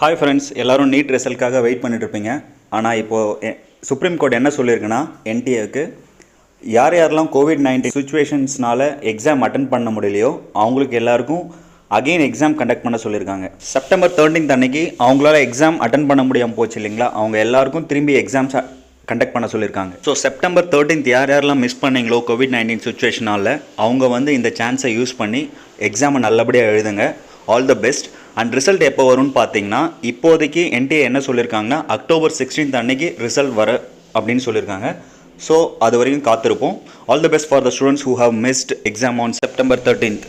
Hi friends எல்லாரும் NEET ரிசல்ட்காக wait பண்ணிட்டுருப்பீங்க. ஆனால் இப்போது சுப்ரீம் கோர்ட் என்ன சொல்லியிருக்குன்னா என்டிஏவுக்கு யார் யாரெல்லாம் கோவிட் நைன்டீன் சுச்சுவேஷன்ஸ்னால எக்ஸாம் அட்டன் பண்ண முடியலையோ அவங்களுக்கு எல்லாருக்கும் அகெயின் எக்ஸாம் கண்டக்ட் பண்ண சொல்லியிருக்காங்க. செப்டம்பர் தேர்ட்டீன்த் அன்னைக்கு அவங்களால எக்ஸாம் அட்டன் பண்ண முடியாமல் போச்சு இல்லைங்களா? அவங்க எல்லாருக்கும் திரும்பி எக்ஸாம்ஸ் கண்டக்ட் பண்ண சொல்லியிருக்காங்க. ஸோ செப்டம்பர் தேர்ட்டீன்த் யார் யாரெல்லாம் மிஸ் பண்ணீங்களோ கோவிட் நைன்டீன் சுச்சுவேஷனால் அவங்க வந்து இந்த சான்ஸை யூஸ் பண்ணி எக்ஸாமை நல்லபடியாக எழுதுங்க. All the best and result எப்போ வரும்னு பார்த்தீங்கன்னா இப்போதைக்கு என்டிஏ என்ன சொல்லியிருக்காங்கன்னா அக்டோபர் சிக்ஸ்டீன்த் அன்னைக்கு ரிசல்ட் வர அப்படின்னு சொல்லியிருக்காங்க ஸோ அது வரைக்கும் காத்திருப்போம். All the best for the students who have missed exam on September thirteenth